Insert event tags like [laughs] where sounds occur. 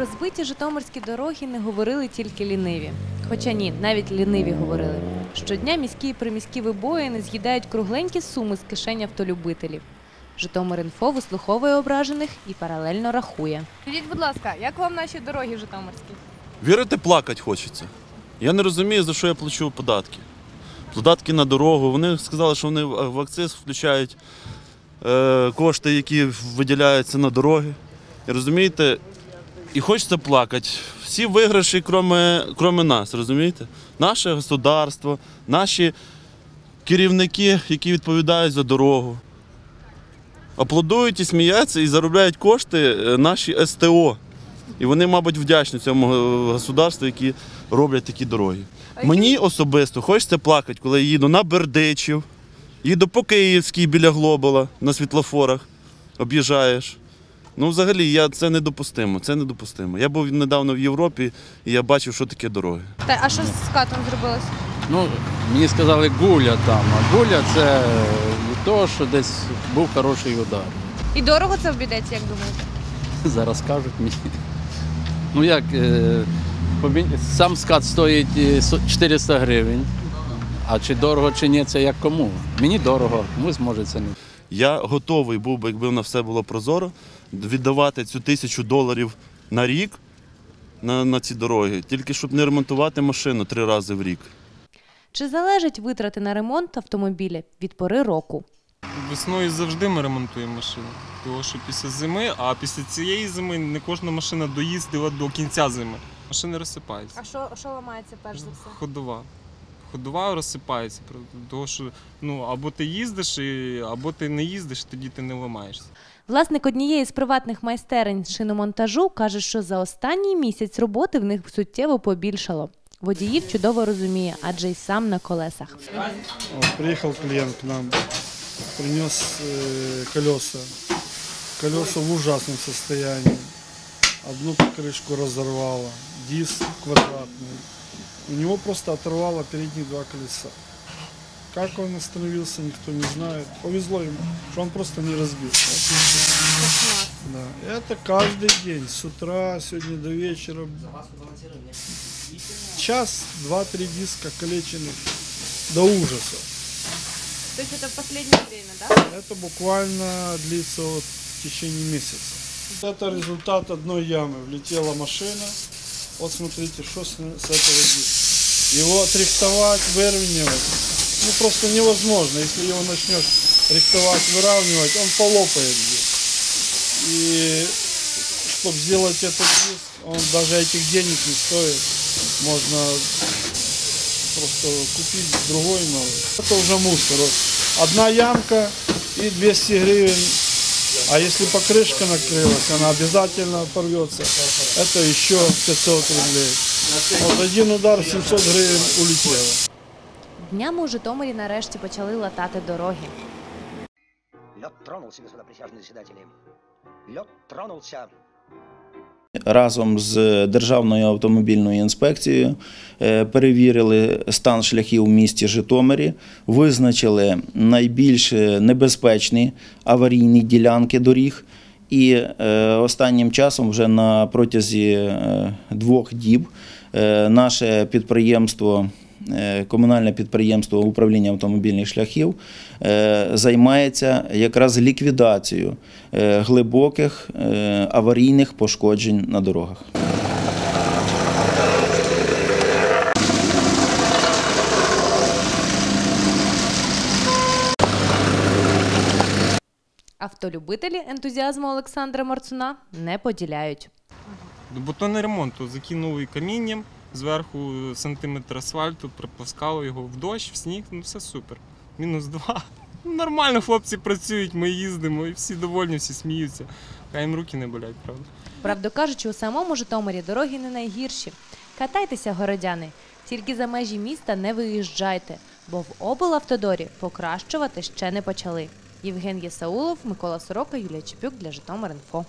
розбиті житомирські дороги не говорили тільки ліниві. Хоча ні, навіть ліниві говорили. Щодня міські і приміські вибоїни з'їдають кругленькі суми з кишень автолюбителів. Житомир.Інфо вислуховує ображених і паралельно рахує. Скажіть, будь ласка, як вам наші дороги житомирські? Вірити, плакати хочеться. Я не розумію, за що я плачу податки. Податки на дорогу. Вони сказали, що вони в в акциз включають е, кошти, які виділяються на дороги. І розумієте? І хочеться плакати. Всі виграші, кроме, кроме нас, розумієте? Наше государство, наші керівники, які відповідають за дорогу. Аплодують і сміються і заробляють кошти е, наші СТО. І вони, мабуть, вдячні цьому государству, які роблять такі дороги. Мені особисто хочеться плакати, коли я їду на Бердичів, їду по Київській біля Глобала на світлофорах, об'їжджаєш. Ну, взагалі, я, це недопустимо. Це недопустимо. Я був недавно в Європі і я бачив, що таке дороги. Та а що з скатом зробилось? Ну, мені сказали гуля там, а гуля це від того, що десь був хороший удар. І дорого це обійдеться, як думаєте? [laughs] Зараз кажуть мені. Ну як, е, сам скат стоїть е, 400 гривень. А чи дорого, чи ні, це як кому. Мені дорого, комусь може це не. Я готовий був би, якби на все було прозоро, віддавати цю тисячу доларів на рік на, на ці дороги, тільки щоб не ремонтувати машину три рази в рік. Чи залежать витрати на ремонт автомобіля від пори року? Весною завжди ми ремонтуємо машину. Тому що після зими, а після цієї зими не кожна машина доїздила до кінця зими. Машини розсипаються. що, що ламається перш за все? Ходова. Ходова розсипається. Тому що ну, або ти їздиш, або ти не їздиш, тоді ти не ламаєшся. Власник однієї з приватних майстерень з шиномонтажу каже, що за останній місяць роботи в них суттєво побільшало. Водіїв чудово розуміє, адже й сам на колесах. Вот, приехал клиент к нам, принес э, колеса. Колеса в ужасном состоянии. Одну покрышку разорвало, диск квадратный. У него просто оторвало передние два колеса. Как он остановился, никто не знает. Повезло ему, что он просто не разбился. Да. Это каждый день, с утра, сегодня до вечера. Час, два-три диска калеченых до ужаса. То есть это в последнее время, да? Это буквально длится вот в течение месяца. Это результат одной ямы. Влетела машина. Вот смотрите, что с, с этого диска. Его отрихтовать, выравнивать, ну просто невозможно. Если его начнешь рихтовать, выравнивать, он полопает здесь. И чтобы сделать этот диск, он даже этих денег не стоит. Можно просто купить другой новый. Это уже мусор. Одна ямка и 200 гривен. А если покрышка накрылась, она обязательно порвется. Это еще 500 рублей. Вот один удар 700 гривен улетело. Днями у Житомирі нарешті почали латати дороги. Лед тронулся, господа присяжные заседатели. Лед тронулся. Разом з Державною автомобільною інспекцією е, перевірили стан шляхів в місті Житомирі, визначили найбільш небезпечні аварійні ділянки доріг. І е, останнім часом, вже на протязі е, двох діб, наше підприємство, комунальне підприємство управління автомобільних шляхів е, займається якраз ліквідацією е, глибоких е, аварійних пошкоджень на дорогах. Автолюбителі ентузіазму Олександра Марцуна не поділяють. Бетонний ремонт то закинули камінням, зверху сантиметр асфальту, припласкали його в дощ, в сніг, ну все супер. Мінус два. [laughs] Ну, Нормально хлопці працюють, ми їздимо, і всі довольні, всі сміються. Хай їм руки не болять, правда. Правду кажучи, у самому Житомирі дороги не найгірші. Катайтеся, городяни, тільки за межі міста не виїжджайте, бо в облавтодорі покращувати ще не почали. Євген Єсаулов, Микола Сорока, Юлія Чепюк для Житомир.Інфо.